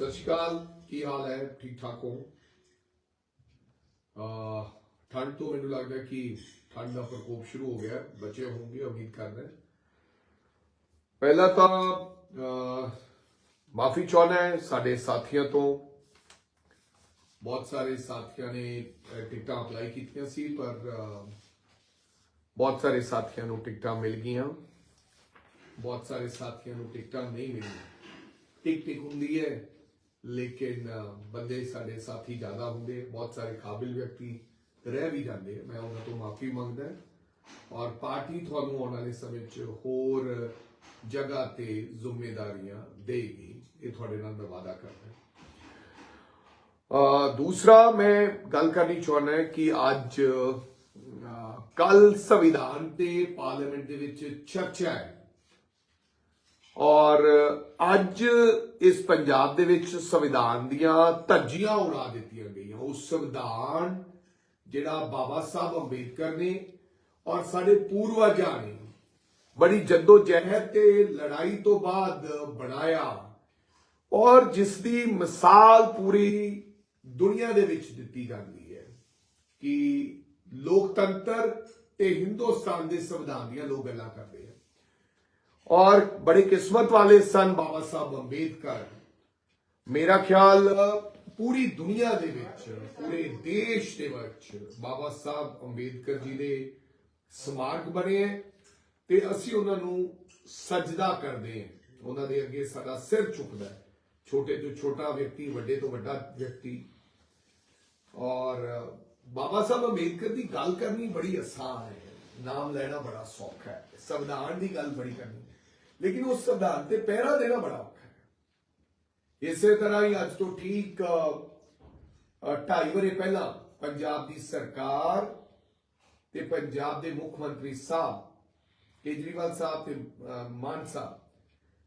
ਸਤਿ ਸ਼੍ਰੀ ਅਕਾਲ, ਕੀ ਹਾਲ ਹੈ? ਠੀਕ ਠਾਕ ਹੋ? ਆ ਠੰਡ ਤੋਂ ਮੈਨੂੰ ਲੱਗਦਾ ਕਿ ਠੰਡ ਦਾ ਪ੍ਰਕੋਪ ਸ਼ੁਰੂ ਹੋ ਗਿਆ ਹੈ। ਬਚੇ ਹੋਣਗੇ, ਉਮੀਦ ਕਰਦਾ ਪਹਿਲਾਂ ਤਾਂ ਮਾਫੀ ਚਾਹੁੰਦਾ ਹੈ ਸਾਡੇ ਸਾਥੀਆਂ ਤੋਂ। ਬਹੁਤ ਸਾਰੇ ਸਾਥੀਆਂ ਨੇ ਟਿਕਟਾਂ ਅਪਲਾਈ ਕੀਤੀਆਂ ਸੀ, ਪਰ ਬਹੁਤ ਸਾਰੇ ਸਾਥੀਆਂ ਨੂੰ ਟਿਕਟਾਂ ਮਿਲ ਗਈਆਂ। ਬਹੁਤ ਸਾਰੇ ਸਾਥੀਆਂ ਨੂੰ ਟਿਕਟਾਂ ਨਹੀਂ ਮਿਲੀਆਂ। ਟਿਕ ਟਿਕ ਹੁੰਦੀ ਹੈ ਲੇਕਿਨ ਬੰਦੇ ਸਾਡੇ ਸਾਥੀ ਜ਼ਿਆਦਾ ਹੁੰਦੇ ਬਹੁਤ ਸਾਰੇ ਕਾਬਿਲ ਵਿਅਕਤੀ ਰਹਿ ਵੀ ਜਾਂਦੇ ਮੈਂ ਉਹਨਾਂ ਤੋਂ ਮਾਫੀ ਮੰਗਦਾ ਔਰ ਪਾਰਟੀ ਤੁਹਾਨੂੰ ਆਉਣ ਵਾਲੇ ਸਮੇਂ 'ਚ ਹੋਰ ਜਗ੍ਹਾ ਤੇ ਜ਼ਿੰਮੇਵਾਰੀਆਂ ਦੇਗੀ। ਇਹ ਤੁਹਾਡੇ ਨਾਲ ਮੈਂ ਵਾਅਦਾ ਕਰਦਾ ਅ, ਦੂਸਰਾ ਮੈਂ ਗੱਲ ਕਰਨੀ ਚਾਹੁੰਦਾ ਹਾਂ ਕਿ ਅੱਜ ਕੱਲ ਸੰਵਿਧਾਨ ਤੇ ਪਾਰਲੀਮੈਂਟ ਦੇ ਵਿੱਚ ਚਰਚਾ ਹੈ। ਔਰ ਅੱਜ ਇਸ ਪੰਜਾਬ ਦੇ ਵਿੱਚ ਸੰਵਿਧਾਨ ਦੀਆਂ ਧੱਜੀਆਂ ਉਡਾ ਦਿੱਤੀਆਂ ਗਈਆਂ। ਉਹ ਸੰਵਿਧਾਨ ਜਿਹੜਾ ਬਾਬਾ ਸਾਹਿਬ ਅੰਬੇਦਕਰ ਨੇ ਔਰ ਸਾਡੇ ਪੂਰਵਜਾਂ ਨੇ ਬੜੀ ਜੱਦੋ ਜਹਿਦ ਤੇ ਲੜਾਈ ਤੋਂ ਬਾਅਦ ਬਣਾਇਆ ਔਰ ਜਿਸ ਦੀ ਮਿਸਾਲ ਪੂਰੀ ਦੁਨੀਆ ਦੇ ਵਿੱਚ ਦਿੱਤੀ ਜਾਂਦੀ ਹੈ ਕਿ ਲੋਕਤੰਤਰ ਤੇ ਹਿੰਦੁਸਤਾਨ ਦੇ ਸੰਵਿਧਾਨ ਦੀਆਂ ਲੋਕ ਗੱਲਾਂ ਕਰਦੇ ਆ ਔਰ ਬੜੀ ਕਿਸਮਤ ਵਾਲੇ ਸਨ ਬਾਬਾ ਸਾਹਿਬ ਅੰਬੇਦਕਰ ਮੇਰਾ ਖਿਆਲ ਪੂਰੀ ਦੁਨੀਆ ਦੇ ਵਿੱਚ ਪੂਰੇ ਦੇਸ਼ ਦੇ ਵਿੱਚ ਬਾਬਾ ਸਾਹਿਬ ਅੰਬੇਦਕਰ ਜੀ ਦੇ ਸਮਾਰਕ ਬਣੇ ਹੈ ਤੇ ਅਸੀਂ ਉਹਨਾਂ ਨੂੰ ਸਜਦਾ ਕਰਦੇ ਹਾਂ ਉਹਨਾਂ ਦੇ ਅੱਗੇ ਸਾਡਾ ਸਿਰ ਝੁਕਦਾ ਹੈ ਛੋਟੇ ਤੋਂ ਛੋਟਾ ਵਿਅਕਤੀ ਵੱਡੇ ਤੋਂ ਵੱਡਾ ਵਿਅਕਤੀ ਔਰ ਬਾਬਾ ਸਾਹਿਬ ਅੰਬੇਦਕਰ ਦੀ ਗੱਲ ਕਰਨੀ ਬੜੀ ਆਸਾਨ ਹੈ ਨਾਮ ਲੈਣਾ ਬੜਾ ਸੌਖਾ ਹੈ ਸੰਵਿਧਾਨ ਦੀ ਗੱਲ ਬੜੀ ਕਰਨੀ ਲੇਕਿਨ ਉਸ ਸੰਵਿਧਾਨ ਤੇ ਪਹਿਰਾ ਦੇਣਾ ਬੜਾ ਔਖਾ ਹੈ। ਇਸੇ ਤਰ੍ਹਾਂ ਹੀ ਅੱਜ ਤੋਂ ਠੀਕ ਢਾਈ ਵਰੇ ਪਹਿਲਾਂ ਪੰਜਾਬ ਦੀ ਸਰਕਾਰ ਤੇ ਪੰਜਾਬ ਦੇ ਮੁੱਖ ਮੰਤਰੀ ਸਾਹਿਬ ਕੇਜਰੀਵਾਲ ਸਾਹਿਬ ਤੇ ਅ, ਮਾਨ ਸਾਹਿਬ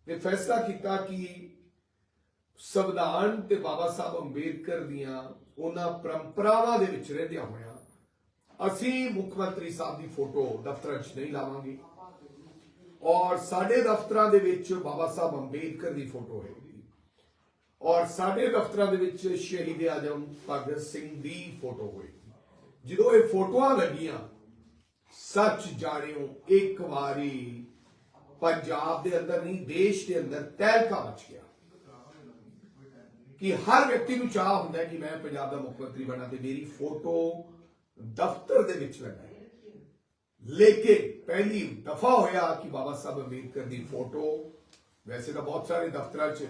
ਨੇ ਫੈਸਲਾ ਕੀਤਾ ਕਿ ਸੰਵਿਧਾਨ ਤੇ ਬਾਬਾ ਸਾਹਿਬ ਅੰਬੇਦਕਰ ਦੀਆਂ ਉਹਨਾਂ ਪਰੰਪਰਾਵਾਂ ਦੇ ਵਿੱਚ ਰਹਿੰਦਿਆਂ ਹੋਇਆਂ ਅਸੀਂ ਮੁੱਖ ਮੰਤਰੀ ਸਾਹਿਬ ਦੀ ਫੋਟੋ ਦਫ਼ਤਰਾਂ 'ਚ ਨਹੀਂ ਲਾਵਾਂਗੇ। ਔਰ ਸਾਡੇ ਦਫ਼ਤਰਾਂ ਦੇ ਵਿੱਚ ਬਾਬਾ ਸਾਹਿਬ ਅੰਬੇਦਕਰ ਦੀ ਫੋਟੋ ਹੋਏਗੀ ਔਰ ਸਾਡੇ ਦਫ਼ਤਰਾਂ ਦੇ ਵਿੱਚ ਸ਼ਹੀਦ ਆਜਮ ਭਗਤ ਸਿੰਘ ਦੀ ਫੋਟੋ ਹੋਏਗੀ ਜਦੋਂ ਇਹ ਫੋਟੋਆਂ ਲੱਗੀਆਂ, ਸੱਚ ਜਾਣਿਓ, ਇੱਕ ਵਾਰੀ ਪੰਜਾਬ ਦੇ ਅੰਦਰ ਨਹੀਂ, ਦੇਸ਼ ਦੇ ਅੰਦਰ ਤਹਿਲਕਾ ਮਚ ਗਿਆ। ਕਿ ਹਰ ਵਿਅਕਤੀ ਨੂੰ ਚਾਹ ਹੁੰਦਾ ਕਿ ਮੈਂ ਪੰਜਾਬ ਦਾ ਮੁੱਖ ਮੰਤਰੀ ਬਣਾ ਤੇ ਮੇਰੀ ਫੋਟੋ ਦਫ਼ਤਰ ਦੇ ਵਿੱਚ ਲੱਗੇ ਲੇਕਿਨ ਪਹਿਲੀ ਦਫਾ ਹੋਇਆ ਕਿ ਬਾਬਾ ਸਾਹਿਬ ਅੰਬੇਦਕਰ ਦੀ ਫੋਟੋ ਵੈਸੇ ਤਾਂ ਬਹੁਤ ਸਾਰੇ ਦਫ਼ਤਰਾਂ 'ਚ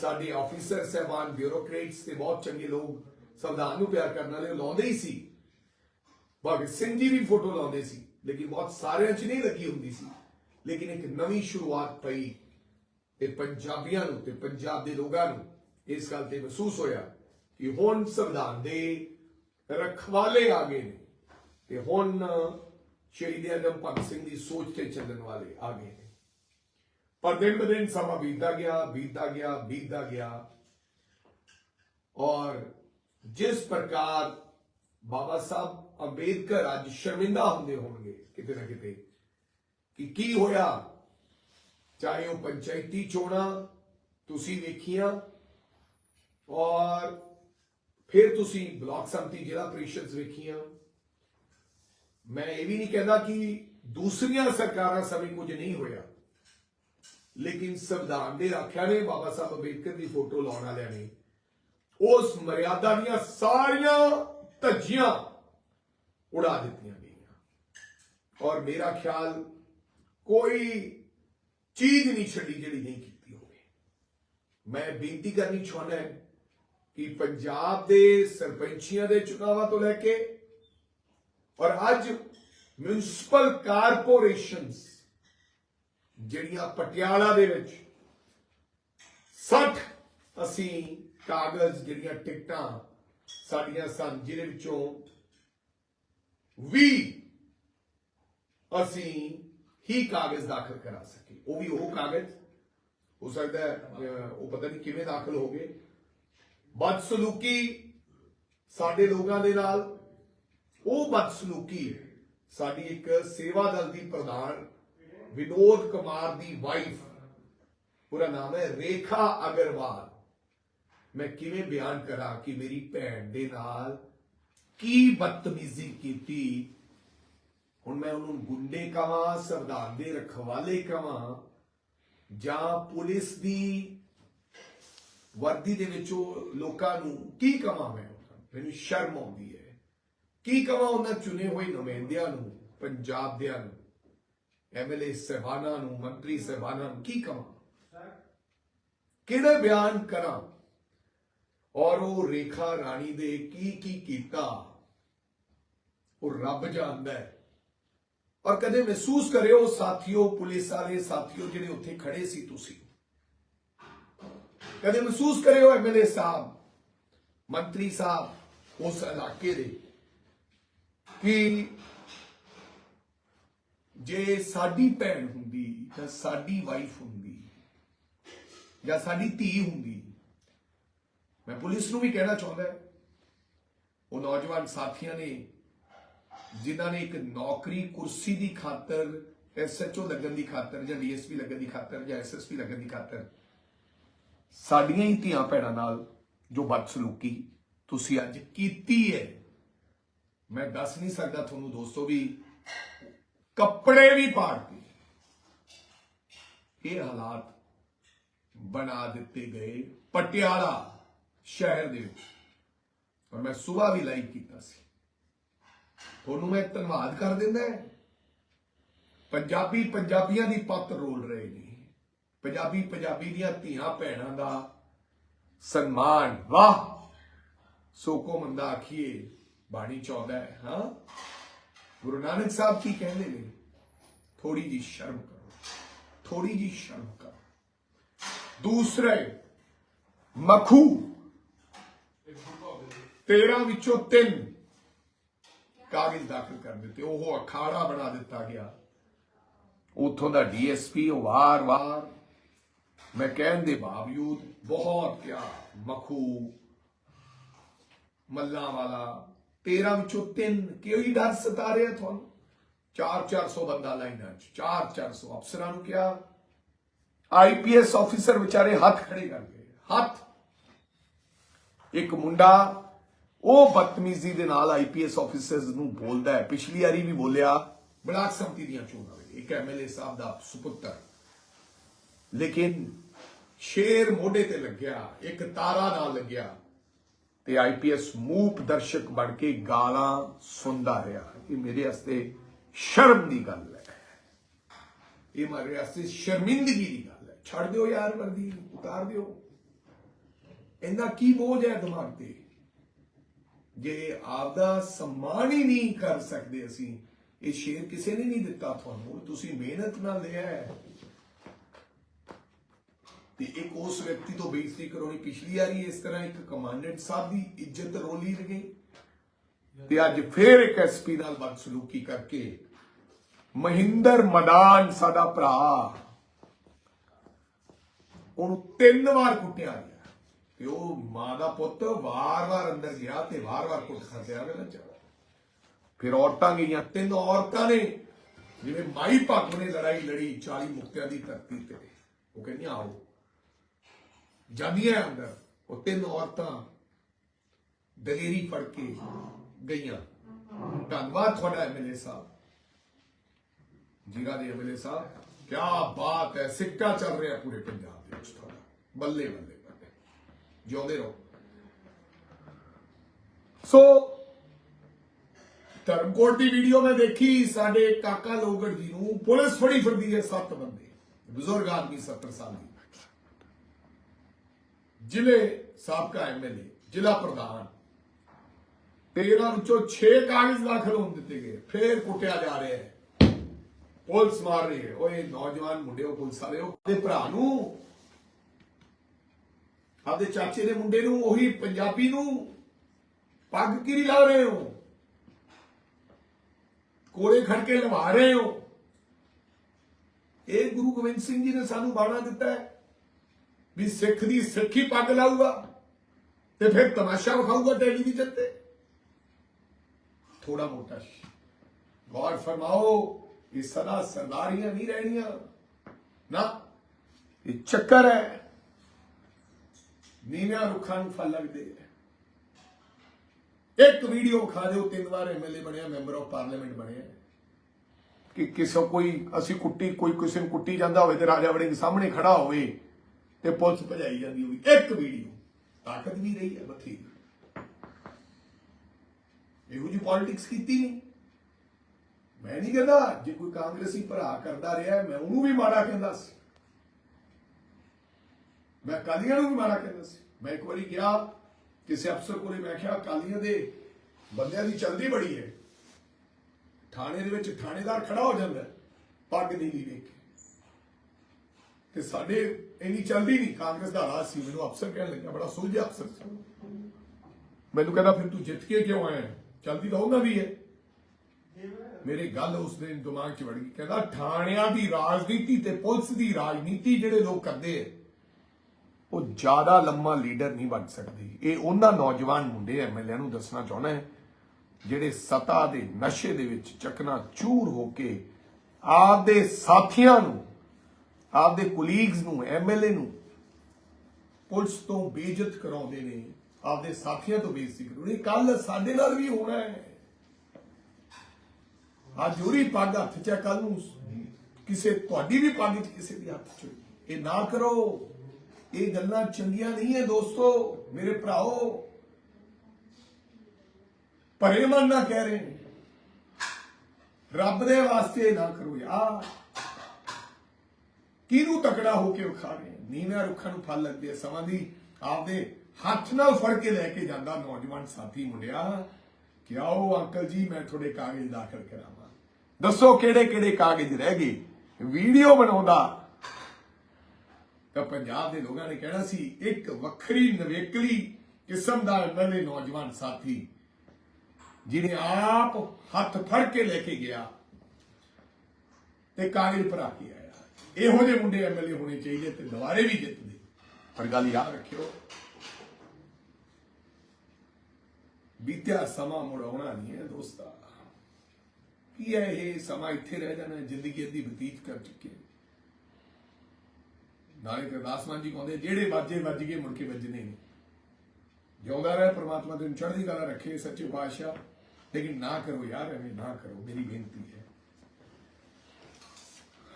ਸਾਡੇ ਆਫੀਸਰ ਸਹਿਬਾਨ ਬਿਊਰੋਕਰੇਟਸ ਤੇ ਬਹੁਤ ਚੰਗੇ ਲੋਕ ਸੰਵਿਧਾਨ ਨੂੰ ਪਿਆਰ ਕਰਨ ਵਾਲੇ ਲਾਉਂਦੇ ਹੀ ਸੀ ਭਗਤ ਸਿੰਘ ਜੀ ਵੀ ਫੋਟੋ ਲਾਉਂਦੇ ਸੀ ਲੇਕਿਨ ਬਹੁਤ ਸਾਰਿਆਂ 'ਚ ਨਹੀਂ ਲੱਗੀ ਹੁੰਦੀ ਸੀ ਲੇਕਿਨ ਇੱਕ ਨਵੀਂ ਸ਼ੁਰੂਆਤ ਪਈ ਤੇ ਪੰਜਾਬੀਆਂ ਨੂੰ ਤੇ ਪੰਜਾਬ ਦੇ ਲੋਕਾਂ ਨੂੰ ਇਸ ਗੱਲ ਤੇ ਮਹਿਸੂਸ ਹੋਇਆ ਕਿ ਹੁਣ ਸੰਵਿਧਾਨ ਦੇ ਰਖਵਾਲੇ ਆ ਗਏ ਨੇ ਤੇ ਹੁਣ ਸ਼ਹੀਦ ਆਜਮ ਭਗਤ ਸਿੰਘ ਦੀ ਸੋਚ ਤੇ ਚੱਲਣ ਵਾਲੇ ਆ ਗਏ ਨੇ। ਪਰ ਦਿਨ ਬ ਦਿਨ ਸਮਾਂ ਬੀਤਦਾ ਗਿਆ ਬੀਤਦਾ ਗਿਆ ਬੀਤਦਾ ਗਿਆ। ਔਰ ਜਿਸ ਪ੍ਰਕਾਰ ਬਾਬਾ ਸਾਹਿਬ ਅੰਬੇਦਕਰ ਅੱਜ ਸ਼ਰਮਿੰਦਾ ਹੁੰਦੇ ਹੋਣਗੇ, ਕਿਤੇ ਨਾ ਕਿਤੇ, ਕਿ ਕੀ ਹੋਇਆ? ਚਾਹੇ ਉਹ ਪੰਚਾਇਤੀ ਚੋਣਾਂ ਤੁਸੀਂ ਵੇਖੀਆਂ, ਔਰ ਫਿਰ ਤੁਸੀਂ ਬਲਾਕ ਸੰਮਤੀ ਜ਼ਿਲ੍ਹਾ ਪ੍ਰੀਸ਼ਦ ਵੇਖੀਆਂ ਮੈਂ ਇਹ ਵੀ ਨਹੀਂ ਕਹਿੰਦਾ ਕਿ ਦੂਸਰੀਆਂ ਸਰਕਾਰਾਂ ਸਮੇਂ ਕੁਝ ਨਹੀਂ ਹੋਇਆ। ਲੇਕਿਨ ਸੰਵਿਧਾਨ ਦੇ ਆਖਿਆ ਨੇ ਬਾਬਾ ਸਾਹਿਬ ਅੰਬੇਦਕਰ ਦੀ ਫੋਟੋ ਲਾਉਣ ਵਾਲਿਆਂ ਨੇ, ਉਸ ਮਰਿਆਦਾ ਦੀਆਂ ਸਾਰੀਆਂ ਧੱਜੀਆਂ ਉਡਾ ਦਿੱਤੀਆਂ ਗਈਆਂ। ਔਰ ਮੇਰਾ ਖਿਆਲ ਕੋਈ ਚੀਜ਼ ਨਹੀਂ ਛੱਡੀ ਜਿਹੜੀ ਨਹੀਂ ਕੀਤੀ ਹੋਵੇ। ਮੈਂ ਬੇਨਤੀ ਕਰਨੀ ਚਾਹੁੰਦਾ ਕਿ ਪੰਜਾਬ ਦੇ ਸਰਪੰਚੀਆਂ ਦੇ ਚੁਣਾਵਾਂ ਤੋਂ ਲੈ ਕੇ ਔਰ ਅੱਜ ਮਿਊਨਿਸਪਲ ਕਾਰਪੋਰੇਸ਼ਨਸ ਜਿਹੜੀਆਂ ਪਟਿਆਲਾ ਦੇ ਵਿੱਚ 60 ਅਸੀਂ ਕਾਗਜ਼ ਜਿਹੜੀਆਂ ਟਿਕਟਾਂ ਸਾਡੀਆਂ ਸਨ, ਜਿਹਦੇ ਵਿੱਚੋਂ 20 ਅਸੀਂ ਹੀ ਕਾਗਜ਼ ਦਾਖਲ ਕਰਾ ਸਕੇ ਉਹ ਵੀ ਉਹ ਕਾਗਜ਼, ਹੋ ਸਕਦਾ ਉਹ ਪਤਾ ਨਹੀਂ ਕਿਵੇਂ ਦਾਖਲ ਹੋ ਗਏ। ਬਦਸਲੂਕੀ ਸਾਡੇ ਲੋਕਾਂ ਦੇ ਨਾਲ ਉਹ ਬਦਸਲੂਕੀ ਸਾਡੀ ਇੱਕ ਸੇਵਾ ਦਲ ਦੀ ਪ੍ਰਧਾਨ ਵਿਨੋਦ ਕੁਮਾਰ ਦੀ ਵਾਈਫ ਉਹਦਾ ਨਾਮ ਹੈ ਰੇਖਾ ਅਗਰਵਾਲ। ਮੈਂ ਕਿਵੇਂ ਬਿਆਨ ਕਰਾਂ ਕਿ ਮੇਰੀ ਭੈਣ ਦੇ ਨਾਲ ਕੀ ਬਦਤਮੀਜ਼ੀ ਕੀਤੀ? ਹੁਣ ਮੈਂ ਉਹਨੂੰ ਗੁੰਡੇ ਕਵਾਂ ਸੰਵਿਧਾਨ ਦੇ ਰਖਵਾਲੇ ਕਵਾਂ ਜਾਂ ਪੁਲਿਸ ਦੀ ਵਰਦੀ ਦੇ ਵਿੱਚ ਉਹ ਲੋਕਾਂ ਨੂੰ ਕੀ ਕਵਾਂ ਮੈਂ? ਮੈਨੂੰ ਸ਼ਰਮ ਆਉਂਦੀ ਹੈ। ਕੀ ਕਵਾਂ ਉਹਨਾਂ ਚੁਣੇ ਹੋਏ ਨੁਮਾਇੰਦਿਆਂ ਨੂੰ ਪੰਜਾਬ ਦਿਆਂ ਨੂੰ ਐਮਐਲਏ ਸਹਿਬਾਨਾਂ ਨੂੰ, ਮੰਤਰੀ ਸਹਿਬਾਨਾਂ ਨੂੰ ਕੀ ਕਵਾਂ? ਕਿਹੜੇ ਬਿਆਨ ਕਰਾਂ? ਔਰ ਉਹ ਰੇਖਾ ਰਾਣੀ ਦੇ ਕੀ ਕੀ ਕੀਤਾ? ਉਹ ਰੱਬ ਜਾਣਦਾ ਹੈ। ਔਰ ਕਦੇ ਮਹਿਸੂਸ ਕਰਿਓ ਸਾਥੀਓ, ਪੁਲਿਸ ਵਾਲੇ, ਸਾਥੀਓ ਜਿਹੜੇ ਉੱਥੇ ਖੜੇ ਸੀ ਤੁਸੀਂ। ਕਦੇ ਮਹਿਸੂਸ ਕਰਿਓ ਐਮਐਲਏ ਸਾਹਿਬ, ਮੰਤਰੀ ਸਾਹਿਬ, ਉਸ ਇਲਾਕੇ ਦੇ। ਕਿ ਜੇ ਸਾਡੀ ਭੈਣ ਹੁੰਦੀ ਜਾਂ ਸਾਡੀ ਵਾਈਫ ਹੁੰਦੀ ਜਾਂ ਸਾਡੀ ਧੀ ਹੁੰਦੀ, ਮੈਂ ਪੁਲਿਸ ਨੂੰ ਵੀ ਕਹਿਣਾ ਚਾਹੁੰਦਾ ਉਹ ਨੌਜਵਾਨ ਸਾਥੀਆਂ ਨੇ, ਜਿਨ੍ਹਾਂ ਨੇ ਇੱਕ ਨੌਕਰੀ ਕੁਰਸੀ ਦੀ ਖਾਤਰ ਐਸਐਚਓ ਲੱਗਣ ਦੀ ਖਾਤਰ ਜਾਂ ਡੀਐਸਪੀ ਲੱਗਣ ਦੀ ਖਾਤਰ ਜਾਂ ਐਸਐਸਪੀ ਲੱਗਣ ਦੀ ਖਾਤਰ, ਸਾਡੀਆਂ ਹੀ ਧੀਆਂ ਭੈਣਾਂ ਨਾਲ ਜੋ ਬਦਸਲੂਕੀ ਤੁਸੀਂ ਅੱਜ ਕੀਤੀ ਹੈ ਮੈਂ ਦੱਸ ਨਹੀਂ ਸਕਦਾ ਤੁਹਾਨੂੰ ਦੋਸਤੋ ਵੀ ਕੱਪੜੇ ਵੀ ਪਾੜਤੇ ਇਹ ਹਾਲਾਤ ਬਣਾ ਦਿੱਤੇ ਗਏ ਪਟਿਆਲਾ ਸ਼ਹਿਰ ਦੇ ਵਿੱਚ। ਔਰ ਮੈਂ ਸਵੇਰ ਵੀ ਲਾਈਵ ਕੀਤਾ ਸੀ। ਤੁਹਾਨੂੰ ਮੈਂ ਧੰਨਵਾਦ ਕਰ ਦਿੰਦਾ ਪੰਜਾਬੀ ਪੰਜਾਬੀਆਂ ਦੀ ਪੱਤ ਰੋਲ ਰਹੇ ਨੇ। ਪੰਜਾਬੀ ਪੰਜਾਬੀ ਦੀਆਂ ਧੀਆਂ ਭੈਣਾਂ ਦਾ ਸਨਮਾਨ। ਵਾਹ! ਸੋਕੋ ਮੰਦਾ ਆਖੀਏ ਬਾਣੀ ਚਾਹੁੰਦਾ ਹੈ, ਹਾਂ? ਗੁਰੂ ਨਾਨਕ ਸਾਹਿਬ ਕੀ ਕਹਿੰਦੇ ਨੇ? ਥੋੜੀ ਜੀ ਸ਼ਰਮ ਕਰੋ ਥੋੜੀ ਜੀ ਸ਼ਰਮ ਕਰੋ। ਦੂਸਰੇ, ਮਖੂ। 13 ਵਿੱਚੋਂ ਤਿੰਨ ਕਾਗਜ਼ ਦਾਖਲ ਕਰ ਦਿੱਤੇ, ਉਹ ਅਖਾੜਾ ਬਣਾ ਦਿੱਤਾ ਗਿਆ। ਉਥੋਂ ਦਾ ਡੀਐਸਪੀ, ਉਹ ਵਾਰ-ਵਾਰ ਮੈਂ ਕਹਿਣ ਦੇ ਬਾਵਜੂਦ ਬਹੁਤ ਕਿਆ ਮਖੂ, ਮੱਲਾਂ ਵਾਲਾ 13 ਵਿੱਚੋਂ ਤਿੰਨ ਕਿਉਂ ਡਰ ਸਤਾ ਰਿਹਾ ਤੁਹਾਨੂੰ? 4-400 ਬੰਦਾ ਲਾਈਨਾਂ 'ਚ 4-400 ਅਫਸਰਾਂ ਨੂੰ ਕਿਹਾ। ਆਈਪੀਐਸ ਆਫੀਸਰ ਵਿਚਾਰੇ ਹੱਥ ਖੜੇ ਕਰ ਗਏ। ਹੱਥ। ਇੱਕ ਮੁੰਡਾ, ਉਹ ਬਦਤਮੀਜ਼ੀ ਦੇ ਨਾਲ ਆਈਪੀਐਸ ਆਫੀਸਰਸ ਨੂੰ ਬੋਲਦਾ ਹੈ। ਪਿਛਲੀ ਵਾਰੀ ਵੀ ਬੋਲਿਆ, ਬਲਾਕ ਸੰਮਤੀ ਦੀਆਂ ਚੋਣਾਂ ਵਿੱਚ ਇੱਕ ਐਮਐਲਏ ਸਾਹਿਬ ਦਾ ਸੁਪੁੱਤਰ। ਲੇਕਿਨ ਸ਼ੇਰ ਮੋਢੇ ਤੇ ਲੱਗਿਆ, ਇੱਕ ਤਾਰਾ ਨਾਲ ਲੱਗਿਆ। ਤੇ ਆਈਪੀਐਸ ਮੂਕ ਦਰਸ਼ਕ ਬਣ ਕੇ ਗਾਲਾਂ ਸੁਣਦਾ ਰਿਹਾ। ਇਹ ਮੇਰੇ ਵਾਸਤੇ ਸ਼ਰਮ ਦੀ ਗੱਲ ਹੈ। ਇਹ ਮੇਰੇ ਵਾਸਤੇ ਸ਼ਰਮਿੰਦਗੀ ਦੀ ਗੱਲ ਹੈ। ਛੱਡ ਦਿਓ ਯਾਰ ਵਰਦੀ ਉਤਾਰ ਦਿਓ। ਇੰਨਾ ਕੀ ਬੋਝ ਹੈ ਦਿਮਾਗ ਤੇ? ਜੇ ਆਪਦਾ ਸਨਮਾਨ ਹੀ ਨਹੀਂ ਕਰ ਸਕਦੇ ਅਸੀਂ, ਇਹ ਸ਼ੇਰ ਕਿਸੇ ਨੇ ਨਹੀਂ ਦਿੱਤਾ ਤੁਹਾਨੂੰ। ਤੁਸੀਂ ਮਿਹਨਤ ਨਾਲ ਲਿਆ ਹੈ। ਤੇ ਇੱਕ ਉਸ ਵਿਅਕਤੀ ਤੋਂ ਬੇਇੱਜ਼ਤੀ ਕਰਾਉਣੀ ਪਿਛਲੀ ਵਾਰੀ ਇਸ ਤਰ੍ਹਾਂ ਇੱਕ ਕਮਾਂਡੈਂਟ ਸਾਹਿਬ ਦੀ ਇੱਜ਼ਤ ਰੋਲੀ ਗਈ ਤੇ ਅੱਜ ਫੇਰ ਇੱਕ ਐਸਪੀ ਨਾਲ ਬਦਸਲੂਕੀ ਕਰਕੇ ਮਹਿੰਦਰ ਮਦਾਨ ਸਾਡਾ ਭਰਾ ਉਹਨੂੰ ਤਿੰਨ ਵਾਰ ਕੁੱਟਿਆ ਗਿਆ। ਤੇ ਉਹ ਮਾਂ ਦਾ ਪੁੱਤ ਵਾਰ-ਵਾਰ ਅੰਦਰ ਗਿਆ ਤੇ ਵਾਰ-ਵਾਰ ਕੁੱਟ ਖਾਂਦਿਆ ਗਿਆ ਨਾ ਫਿਰ ਔਰਤਾਂ ਗਈਆਂ, ਤਿੰਨ ਔਰਤਾਂ ਨੇ, ਜਿਵੇਂ ਮਾਈ ਭਗਤ ਨੇ ਲੜਾਈ ਲੜੀ 40 ਮੁਕਤਿਆਂ ਦੀ ਧਰਤੀ ਤੇ। ਉਹ ਕਹਿੰਦੀਆਂ, ਆਓ। ਜਾਂਦੀਆਂ ਅੰਦਰ, ਉਹ ਤਿੰਨ ਔਰਤਾਂ ਦਲੇਰੀ ਫੜ ਕੇ ਗਈਆਂ। ਧੰਨਵਾਦ ਤੁਹਾਡਾ ਐਮਐਲਏ ਸਾਹਿਬ। ਜੀਰਾ ਦੇ ਐਮਐਲਏ ਸਾਹਿਬ ਕੀ ਬਾਤ ਹੈ, ਸਿੱਕਾ ਚੱਲ ਰਿਹਾ ਪੂਰੇ ਪੰਜਾਬ ਦੇ ਵਿੱਚ ਤੁਹਾਡਾ। ਬੱਲੇ ਬੱਲੇ ਬੱਲੇ ਜਿਉਂਦੇ ਰਹੋ। ਸੋ, ਧਰਮਕੋਟ ਦੀ ਵੀਡੀਓ ਮੈਂ ਦੇਖੀ, ਸਾਡੇ ਕਾਕਾ ਲੋਗੜ ਜੀ ਨੂੰ ਪੁਲਿਸ ਫੜੀ ਫਿਰਦੀ ਹੈ ਸੱਤ ਬੰਦੇ। ਬਜ਼ੁਰਗ ਆਦਮੀ 70 ਸਾਲ ਦੀ। ਜ਼ਿਲ੍ਹੇ ਸਾਬਕਾ ਐਮਐਲਏ ਜ਼ਿਲ੍ਹਾ ਪ੍ਰਧਾਨ। 13 ਵਿੱਚੋਂ 6 ਕਾਗਜ਼ ਦਾਖਲ ਹੋਣ ਦਿੱਤੇ ਗਏ, ਫੇਰ ਕੁੱਟਿਆ ਜਾ ਰਿਹਾ ਹੈ। ਪੁਲਿਸ ਮਾਰ ਰਹੀ ਹੈ। ਓਏ ਨੌਜਵਾਨ ਮੁੰਡੇ, ਉਹ ਪੁਲਿਸ ਵਾਲੇ ਦੇ ਭਰਾ ਨੂੰ, ਆਪਦੇ ਚਾਚੇ ਦੇ ਮੁੰਡੇ ਨੂੰ, ਉਹੀ ਪੰਜਾਬੀ ਨੂੰ ਪੱਗ ਕਿਰੀ ਲਾ ਰਹੇ ਹੋ? ਕੋਲੇ ਖੜਕੇ ਲਵਾ ਰਹੇ ਹੋ? ਇਹ ਗੁਰੂ ਗੋਬਿੰਦ ਸਿੰਘ ਜੀ ਨੇ ਸਾਨੂੰ ਬਾਣਾ ਦਿੱਤਾ ਹੈ। ਵੀ ਸਿੱਖ ਦੀ ਸਿੱਖੀ ਪੱਗ ਲਾਊਗਾ ਤੇ ਫਿਰ ਤਮਾਸ਼ਾ ਵਿਖਾਊਗਾ ਟੈਲੀਵਿਜ਼ਨ ਤੇ ਥੋੜਾ ਮੋਟਾ ਗੌਰ ਫਰਮਾਓ ਇਹ ਸਦਾ ਸਰਦਾਰੀਆਂ ਨਹੀਂ ਰਹਿਣੀਆਂ। ਨਾ, ਇਹ ਚੱਕਰ ਹੈ। ਨੀਵਿਆਂ ਰੁੱਖਾਂ ਨੂੰ ਫਲ ਲੱਗਦੇ ਆ ਇੱਕ ਵੀਡੀਓ ਖਾ ਦਿਓ, ਤਿੰਨ ਵਾਰ ਐਮਐਲਏ ਬਣਿਆ, ਮੈਂਬਰ ਆਫ ਪਾਰਲੀਮੈਂਟ ਬਣਿਆ। ਕਿ ਕਿਸੇ ਕੋਈ, ਅਸੀਂ ਕੁੱਟੀ, ਕੋਈ ਕਿਸੇ ਨੂੰ ਕੁੱਟੀ ਜਾਂਦਾ ਹੋਵੇ ਤੇ ਰਾਜਾ ਵੜਿੰਗ ਸਾਹਮਣੇ ਖੜਾ ਹੋਵੇ। ਤੇ ਪੁਲਿਸ ਭਜਾਈ ਜਾਂਦੀ ਹੋਈ। ਇੱਕ ਵੀਡੀਓ। ਤਾਕਤ ਵੀ ਰਹੀ ਹੈ ਬਥੇਰੀ। ਇਹੋ ਜੀ ਪੋਲਿਟਿਕਸ ਕੀਤੀ ਨਹੀਂ। ਮੈਂ ਨਹੀਂ ਕਹਿੰਦਾ ਜੇ ਕੋਈ ਕਾਂਗਰਸੀ ਭਰਾ ਕਰਦਾ ਰਿਹਾ ਮੈਂ ਉਹਨੂੰ ਵੀ ਮਾੜਾ ਕਹਿੰਦਾ ਸੀ। ਮੈਂ ਕਾਲੀਆਂ ਨੂੰ ਵੀ ਮਾੜਾ ਕਹਿੰਦਾ ਸੀ। ਮੈਂ ਇੱਕ ਵਾਰੀ ਗਿਆ ਕਿਸੇ ਅਫਸਰ ਕੋਲੇ ਮੈਂ ਕਿਹਾ ਕਾਲੀਆਂ ਦੇ ਬੰਦਿਆਂ ਦੀ ਚਲਦੀ ਬੜੀ ਹੈ। ਥਾਣੇ ਦੇ ਵਿੱਚ ਥਾਣੇਦਾਰ ਖੜਾ ਹੋ ਜਾਂਦਾ ਹੈ, ਪੱਗ ਨੀਲੀ ਵੇਖ। ਕੇ ਤੇ ਸਾਡੇ ਇੰਨੀ ਚਲਦੀ ਨਹੀਂ। ਕਾਂਗਰਸ ਦਾ ਰਾਜ ਸੀ। ਮੈਨੂੰ ਅਫਸਰ ਕਹਿਣ ਲੱਗਾ ਬੜਾ ਸੁਲਝਿਆ ਅਫਸਰ ਸੀ। ਮੈਨੂੰ ਕਹਿੰਦਾ, ਫਿਰ ਤੂੰ ਜਿੱਤ ਕੇ ਕਿਉਂ ਆਇਆ? ਚਲਦੀ ਤਾਂ ਉਹਨਾਂ ਦੀ ਹੈ। ਮੇਰੇ ਗੱਲ ਉਸ ਦੇ ਦਿਮਾਗ 'ਚ ਵੜ ਗਈ। ਕਹਿੰਦਾ ਥਾਣਿਆਂ ਦੀ ਰਾਜਨੀਤੀ ਤੇ ਪੁਲਿਸ ਦੀ ਰਾਜਨੀਤੀ ਜਿਹੜੇ ਲੋਕ ਕਰਦੇ ਆ, ਉਹ ਜ਼ਿਆਦਾ ਲੰਮਾ ਲੀਡਰ ਨਹੀਂ ਬਣ ਸਕਦੇ। ਇਹ ਉਹਨਾਂ ਨੌਜਵਾਨ ਮੁੰਡੇ ਐਮਐਲਏ ਨੂੰ ਦੱਸਣਾ ਚਾਹੁੰਦਾ ਹੈ, ਜਿਹੜੇ ਸਤਾ ਦੇ ਨਸ਼ੇ ਦੇ ਵਿੱਚ ਚੱਕਣਾ ਚੂਰ ਹੋ ਕੇ ਆਪਦੇ ਸਾਥੀਆਂ ਨੂੰ ਆਪਦੇ ਕੁਲੀਗਸ ਨੂੰ ਐਮਐਲਏ ਨੂੰ ਪੁਲਿਸ ਤੋਂ ਬੇਇੱਜ਼ਤ ਕਰਾਉਂਦੇ ਨੇ, ਆਪਦੇ ਸਾਥੀਆਂ ਤੋਂ ਬੇਇੱਜ਼ਤੀ ਕਰਾਉਂਦੇ ਕੱਲ ਸਾਡੇ ਨਾਲ ਵੀ ਹੋਣਾ ਹੈ। ਅੱਜ ਜੋਰੀ ਪੱਗ ਹੱਥ ਚ ਕੱਲ ਨੂੰ ਕਿਸੇ ਤੁਹਾਡੀ ਵੀ ਪੱਗ ਚ ਕਿਸੇ ਦੀ ਹੱਥ ਚ। ਇਹ ਨਾ ਕਰੋ। ਇਹ ਗੱਲਾਂ ਚੰਗੀਆਂ ਨਹੀਂ ਹੈ ਦੋਸਤੋ, ਮੇਰੇ ਭਰਾਓ। ਪਰੇ ਮਨ ਨਾ ਕਹਿ ਰਹੇ ਰੱਬ ਦੇ ਵਾਸਤੇ ਨਾ ਕਰੋ ਯਾਰ। ਕਿਹਨੂੰ ਤਕੜਾ ਹੋ ਕੇ ਵਿਖਾ ਰਹੇ ਨੀਵੇਂ ਰੁੱਖਾਂ ਨੂੰ ਫਲ ਲੱਗਦੇ ਸਮਾਂ ਦੀ। ਆਪਦੇ ਹੱਥ ਨਾਲ ਫੜ ਕੇ ਲੈ ਕੇ ਜਾਂਦਾ ਨੌਜਵਾਨ ਸਾਥੀ ਮੁੰਡਿਆ। ਕਿ ਆਓ ਅੰਕਲ ਜੀ, ਮੈਂ ਤੁਹਾਡੇ ਕਾਗਜ਼ ਦਾਖਲ ਕਰਾਵਾਂ। ਦੱਸੋ ਕਿਹੜੇ ਕਿਹੜੇ ਕਾਗਜ਼ ਰਹਿ ਗਏ? ਵੀਡੀਓ ਬਣਾਉਂਦਾ। ਤਾਂ ਪੰਜਾਬ ਦੇ ਲੋਕਾਂ ਨੇ ਕਹਿਣਾ ਸੀ, ਇੱਕ ਵੱਖਰੀ ਨਵੇਕਲੀ ਕਿਸਮ ਦਾ ਐਮਐਲਏ ਨੌਜਵਾਨ ਸਾਥੀ, ਜਿਹਨੇ ਆਪ ਹੱਥ ਫੜ ਕੇ ਲੈ ਕੇ ਗਿਆ ਤੇ ਕਾਗਜ਼ ਭਰਾ ਕੇ ਆਇਆ। ਇਹੋ ਜਿਹੇ ਮੁੰਡੇ ਐਮਐਲਏ ਹੋਣੇ ਚਾਹੀਦੇ ਤੇ ਦੁਬਾਰੇ ਵੀ ਜਿੱਤਦੇ। ਪਰ ਗੱਲ ਯਾਦ ਰੱਖਿਓ, ਬੀਤਿਆ ਸਮਾਂ ਮੁੜ ਨਹੀਂ ਹੈ ਦੋਸਤਾ। ਕੀ ਹੈ ਇਹ ਸਮਾਂ ਇੱਥੇ ਰਹਿ ਜਾਣਾ, ਜ਼ਿੰਦਗੀ ਅੱਧੀ ਬਤੀਤ ਕਰ ਚੁੱਕੇ ਨਾਲੇ ਗੁਰਦਾਸ ਮਾਨ ਜੀ ਕਹਿੰਦੇ, ਜਿਹੜੇ ਵਾਜੇ ਵੱਜ ਗਏ ਮੁੜ ਕੇ ਵੱਜਣੇ ਨਹੀਂ। ਜਿਉਂਦਾ ਰਹੇ, ਪ੍ਰਮਾਤਮਾ ਤੈਨੂੰ ਚੜ੍ਹਦੀ ਕਲਾ ਰੱਖੇ, ਸੱਚੇ ਪਾਤਸ਼ਾਹ। ਲੇਕਿਨ ਨਾ ਕਰੋ ਯਾਰ, ਐਵੇਂ ਨਾ ਕਰੋ, ਮੇਰੀ ਬੇਨਤੀ ਹੈ।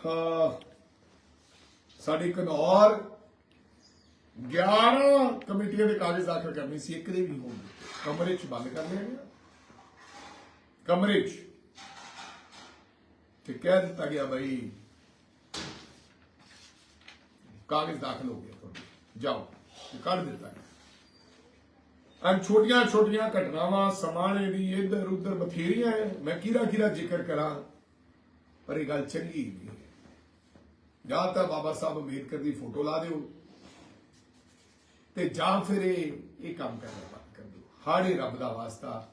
ਹਾਂ। ਸਾਡੀ ਕਨੌਰ 11 ਕਮੇਟੀਆਂ ਦੇ ਕਾਗਜ਼ ਦਾਖਲ ਕਰਨੇ ਸੀ, ਇੱਕ ਦੇ ਵੀ ਹੋਣਗੇ ਕਮਰੇ 'ਚ ਬੰਦ ਕਰ ਲਿਆ ਗਿਆ। ਕਮਰੇ 'ਚ। ਤੇ ਕਹਿ ਦਿੱਤਾ ਗਿਆ ਬਈ, ਕਾਗਜ਼ ਦਾਖਲ ਹੋ ਗਿਆ ਤੁਹਾਡੇ। ਜਾਓ ਕੱਢ ਦਿੱਤਾ ਗਿਆ। ਅਨ ਛੋਟੀਆਂ ਛੋਟੀਆਂ ਘਟਨਾਵਾਂ ਸਮਾਣੇ ਦੀ ਇੱਧਰ ਉੱਧਰ ਬਥੇਰੀਆਂ ਹੈ। ਮੈਂ ਕਿਹੜਾ ਕਿਹੜਾ ਜ਼ਿਕਰ ਕਰਾਂ, ਪਰ ਇਹ ਗੱਲ ਚੰਗੀ ਨਹੀਂ ਜਾਂ ਤਾਂ ਬਾਬਾ ਸਾਹਿਬ ਅੰਬੇਦਕਰ ਦੀ ਫੋਟੋ ਲਾ ਦਿਓ। ਤੇ ਜਾਂ ਫਿਰ ਇਹ ਇਹ ਕੰਮ ਕਰਨਾ ਬੰਦ ਕਰ ਦਿਓ। ਹਾੜੇ ਰੱਬ ਦਾ ਵਾਸਤਾ,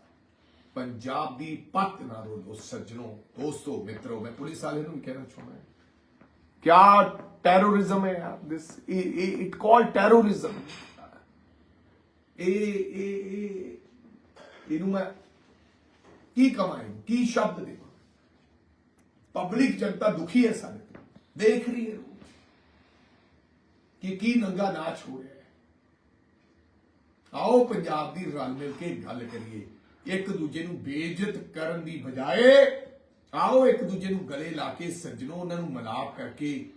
ਪੰਜਾਬ ਦੀ ਪੱਤ ਨਾ ਰੋਲੋ ਸੱਜਣੋ, ਦੋਸਤੋ, ਮਿੱਤਰੋ, ਮੈਂ ਪੁਲਿਸ ਵਾਲੇ ਨੂੰ ਵੀ ਕਹਿਣਾ ਚਾਹੁੰਦਾ ਕਿਆ ਟੈਰੋਰਿਜ਼ਮ ਹੈ ਯਾਰ ਦਿਸ ਇਟ ਕਾਲ ਟੈਰੋਰਿਜ਼ਮ ਇਹ ਇਹ ਇਹਨੂੰ ਮੈਂ ਕੀ ਕਮਾਈ ਕੀ ਸ਼ਬਦ ਦੇ ਪਬਲਿਕ ਜਨਤਾ ਦੁਖੀ ਹੈ ਸਾਡੇ ਦੇਖ ਰਹੀ ਹੈ ਕਿ ਕੀ ਨੰਗਾ ਨਾਚ ਹੋ ਰਿਹਾ ਹੈ। ਆਓ ਪੰਜਾਬ ਦੀ ਰਲ ਮਿਲ ਕੇ ਗੱਲ ਕਰੀਏ। ਇੱਕ ਦੂਜੇ ਨੂੰ ਬੇਇੱਜ਼ਤ ਕਰਨ ਦੀ ਬਜਾਏ ਆਓ ਇੱਕ ਦੂਜੇ ਨੂੰ ਗਲੇ ਲਾ ਕੇ ਸੱਜਣੋ ਉਹਨਾਂ ਨੂੰ ਮਲਾਪ ਕਰਕੇ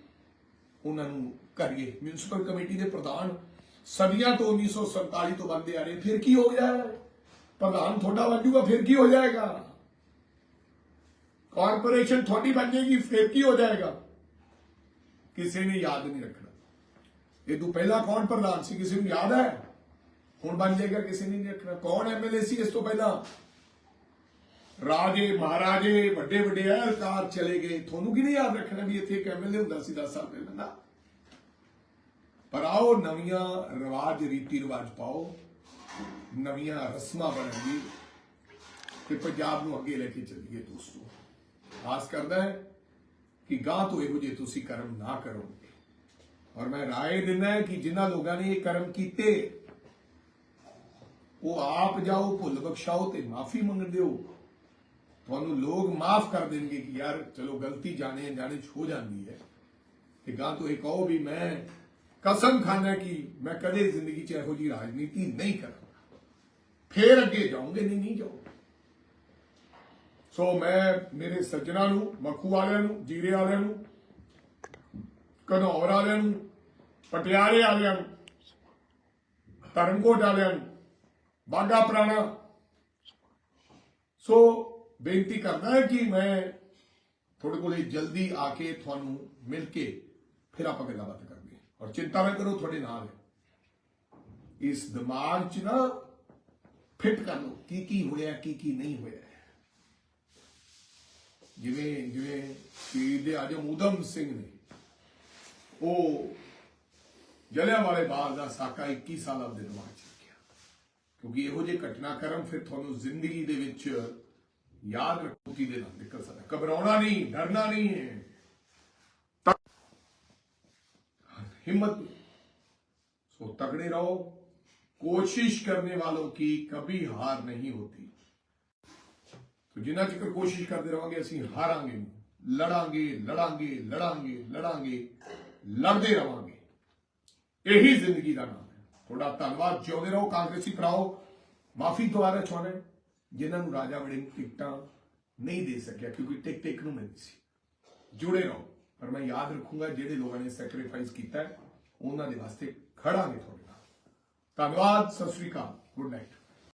ਉਹਨਾਂ ਨੂੰ ਕਰੀਏ। ਮਿਊਨਿਸਪਲ ਕਮੇਟੀ ਦੇ ਪ੍ਰਧਾਨ ਸਦੀਆਂ ਤੋਂ 1947 ਤੋਂ ਬੰਦੇ ਆ ਰਹੇ, ਫਿਰ ਕੀ ਹੋ ਗਿਆ? ਪ੍ਰਧਾਨ ਤੁਹਾਡਾ ਬਣ ਜੂਗਾ ਫਿਰ ਕੀ ਹੋ ਜਾਏਗਾ? ਕਾਰਪੋਰੇਸ਼ਨ ਤੁਹਾਡੀ ਬਣ ਜਾਏਗੀ, ਫਿਰ ਕੀ ਹੋ ਜਾਏਗਾ? ਕਿਸੇ ਨੇ ਯਾਦ ਨਹੀਂ ਰੱਖਣਾ। ਇਹ ਤੋਂ ਪਹਿਲਾਂ ਕੌਣ ਪ੍ਰਧਾਨ ਸੀ, ਕਿਸੇ ਨੂੰ ਯਾਦ ਹੈ? ਹੁਣ ਬਣ ਜਾਏਗਾ, ਕਿਸੇ ਨੇ ਨਹੀਂ ਰੱਖਣਾ। ਕੌਣ ਐਮਐਲਏ ਸੀ ਇਸ ਤੋਂ ਪਹਿਲਾਂ? ਰਾਜੇ, ਮਹਾਰਾਜੇ, ਵੱਡੇ ਵੱਡੇ ਅਹਿਲਕਾਰ ਚਲੇ ਗਏ। ਤੁਹਾਨੂੰ ਕੀ ਨਹੀਂ ਯਾਦ ਰੱਖਣਾ ਵੀ ਇੱਥੇ ਇੱਕ ਐਮਐਲਏ ਹੁੰਦਾ ਸੀ 10 ਸਾਲ ਪਹਿਲਾਂ ਨਾ? ਪਰ ਆਓ, ਨਵੀਆਂ ਰਿਵਾਜ, ਰੀਤੀ ਰਿਵਾਜ ਪਾਓ। ਨਵੀਆਂ ਰਸਮਾਂ ਬਣਾਈਏ ਤੇ ਪੰਜਾਬ ਨੂੰ ਅੱਗੇ ਲੈ ਕੇ ਚੱਲੀਏ, ਦੋਸਤੋ। ਆਸ ਕਰਦਾ ਹੈ ਕਿ ਗਾਂ ਤੋਂ ਇਹੋ ਜਿਹੇ ਤੁਸੀਂ ਕਰਮ ਨਾ ਕਰੋ। ਔਰ ਮੈਂ ਰਾਏ ਦਿੰਦਾ ਕਿ ਜਿਨ੍ਹਾਂ ਲੋਕਾਂ ਨੇ ਇਹ ਕਰਮ ਕੀਤੇ, ਉਹ ਆਪ ਜਾਓ, ਭੁੱਲ ਬਖਸ਼ਾਓ ਤੇ ਮਾਫੀ ਮੰਗ ਦਿਓ ਤੁਹਾਨੂੰ ਲੋਕ ਮਾਫ ਕਰ ਦੇਣਗੇ ਕਿ ਯਾਰ, ਚਲੋ ਗਲਤੀ ਜਾਣੇ ਜਾਣੇ ਚ ਹੋ ਜਾਂਦੀ ਹੈ। ਤੇ ਗਾਂ ਤੋਂ ਇਹ ਕਹੋ ਵੀ ਮੈਂ ਕਸਮ ਖਾਣਾ ਕਿ ਮੈਂ ਕਦੇ ਜ਼ਿੰਦਗੀ 'ਚ ਇਹੋ ਜੀ ਰਾਜਨੀਤੀ ਨਹੀਂ ਕਰਾਂਗਾ। ਫੇਰ ਅੱਗੇ ਜਾਊਂਗੇ ਨਹੀਂ ਨਹੀਂ ਜਾਊਂਗਾ ਸੋ ਮੈਂ ਮੇਰੇ ਸੱਜਣਾ ਨੂੰ, ਮੱਖੂ ਵਾਲਿਆਂ ਨੂੰ, ਜੀਰੇ ਵਾਲਿਆਂ ਨੂੰ, ਘਨੌਰ ਵਾਲਿਆਂ ਨੂੰ, ਪਟਿਆਲੇ ਵਾਲਿਆਂ ਨੂੰ, ਧਰਮਕੋਟ ਵਾਲਿਆਂ ਨੂੰ ਬਾਗਾ ਪੁਰਾਣਾ। ਸੋ ਬੇਨਤੀ ਕਰਦਾ ਹੈ ਕਿ ਮੈਂ ਤੁਹਾਡੇ ਕੋਲੇ ਜਲਦੀ ਆ ਕੇ ਤੁਹਾਨੂੰ ਮਿਲ ਕੇ ਫਿਰ ਆਪਾਂ ਗੱਲਬਾਤ ਕਰਦੇ ਔਰ ਚਿੰਤਾ ਨਾ ਕਰੋ, ਤੁਹਾਡੇ ਨਾਲ ਇਸ ਦਿਮਾਗ 'ਚ ਨਾ ਫਿੱਟ ਕਰ ਲਓ ਕੀ ਕੀ ਹੋਇਆ ਕੀ ਕੀ ਨਹੀਂ ਹੋਇਆ। ਜਿਵੇਂ ਜਿਵੇਂ ਸ਼ਹੀਦ ਦੇ ਆਜਮ ਉਦਮ ਸਿੰਘ ਨੇ ਉਹ ਜਲਿਆਂ ਵਾਲੇ ਬਾਗ ਦਾ ਸਾਕਾ 21 ਸਾਲ ਦੇ ਦਿਮਾਗ 'ਚ ਰੱਖਿਆ ਕਿਉਂਕਿ ਇਹੋ ਜਿਹੇ ਘਟਨਾਕ੍ਰਮ ਫਿਰ ਤੁਹਾਨੂੰ ਜ਼ਿੰਦਗੀ ਦੇ ਵਿੱਚ ਯਾਦ ਰੱਖੋ ਕਿ ਦੇ ਨਾਲ ਨਿਕਲ ਸਕਦਾ ਘਬਰਾਉਣਾ ਨਹੀਂ ਡਰਨਾ ਨਹੀਂ ਹੈ ਤਾਂ हिम्मत सो तगड़े रहो कोशिश करने वालों की कभी हार नहीं होती ਜਿੰਨਾ ਚਿਰ ਕੋਸ਼ਿਸ਼ ਕਰਦੇ ਰਹਾਂਗੇ ਅਸੀਂ ਹਾਰਾਂਗੇ, ਲੜਾਂਗੇ ਲੜਾਂਗੇ ਲੜਾਂਗੇ ਲੜਾਂਗੇ, ਲੜਦੇ ਰਹਾਂਗੇ ਇਹੀ ਜ਼ਿੰਦਗੀ ਦਾ ਨਾਮ ਹੈ। ਤੁਹਾਡਾ ਧੰਨਵਾਦ ਚਾਹੁੰਦੇ ਰਹੋ, ਕਾਂਗਰਸੀ ਭਰਾਓ। ਮਾਫੀ ਦੁਆਰਾ ਚਾਹੁੰਦੇ ਜਿਨ੍ਹਾਂ ਨੂੰ ਰਾਜਾ ਵੜੇ ਟਿਕਟਾਂ ਨਹੀਂ ਦੇ ਸਕਿਆ, ਕਿਉਂਕਿ ਟਿਕਟ ਇੱਕ ਨੂੰ ਮਿਲਦੀ ਸੀ। ਜੁੜੇ ਰਹੋ, ਪਰ ਮੈਂ ਯਾਦ ਰੱਖੂੰਗਾ, ਜਿਹੜੇ ਲੋਕਾਂ ਨੇ ਸੈਕਰੀਫਾਈਸ ਕੀਤਾ ਉਹਨਾਂ ਦੇ ਵਾਸਤੇ ਖੜਾਂਗੇ ਤੁਹਾਡੇ ਨਾਲ। ਧੰਨਵਾਦ, ਸਤਿ ਸ੍ਰੀ ਅਕਾਲ, ਗੁੱਡ ਨਾਈਟ।